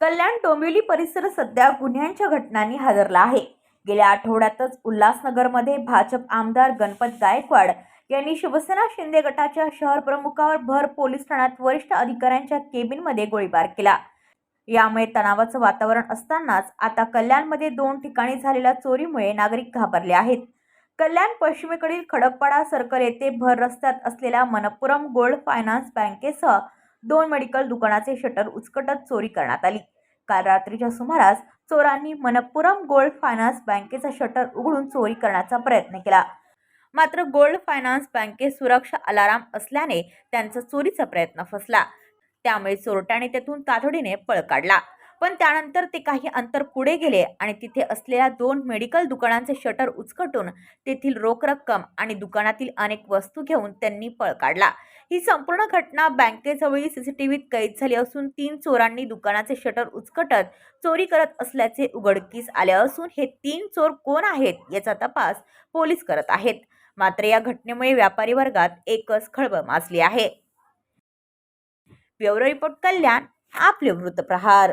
कल्याण डोंबिवली परिसर सध्या गुन्ह्यांच्या घटनांनी हादरला आहे. गेल्या आठवड्यातच उल्हासनगरमध्ये भाजप आमदार गणपत गायकवाड यांनी शिवसेना शिंदे गटाच्या शहर प्रमुखावर भर पोलीस ठाण्यात वरिष्ठ अधिकाऱ्यांच्या केबिनमध्ये गोळीबार केला. यामुळे तणावाचं वातावरण असतानाच आता कल्याणमध्ये दोन ठिकाणी झालेल्या चोरीमुळे नागरिक घाबरले आहेत. कल्याण पश्चिमेकडील खडकपाडा सर्कल येथे भर रस्त्यात असलेल्या मनपुरम गोल्ड फायनान्स बँकेसह दोन मेडिकल दुकानाचे शटर उचकटत चोरी करण्यात आली. काल रात्रीच्या सुमारास चोरांनी मनप्पुरम गोल्ड फायनान्स बँकेचा शटर उघडून चोरी करण्याचा प्रयत्न केला. मात्र गोल्ड फायनान्स बँकेत सुरक्षा अलाराम असल्याने त्यांचा चोरीचा प्रयत्न फसला. त्यामुळे चोरट्याने तेथून तातडीने पळ काढला. पण त्यानंतर ते काही अंतर पुढे गेले आणि तिथे असलेल्या दोन मेडिकल दुकानांचे शटर उचकटून तेथील रोख रक्कम आणि दुकानातील अनेक वस्तू घेऊन त्यांनी पळ काढला. ही संपूर्ण घटना बँकेजवळील सीसीटीव्हीत कैद झाली असून तीन चोरांनी दुकानाचे शटर उचकटत चोरी करत असल्याचे उघडकीस आले असून हे तीन चोर कोण आहेत याचा तपास पोलीस करत आहेत. मात्र या घटनेमुळे व्यापारी वर्गात एकच खळबळ माजली आहे. ब्युरो रिपोर्ट कल्याण आपले वृत्तप्रहार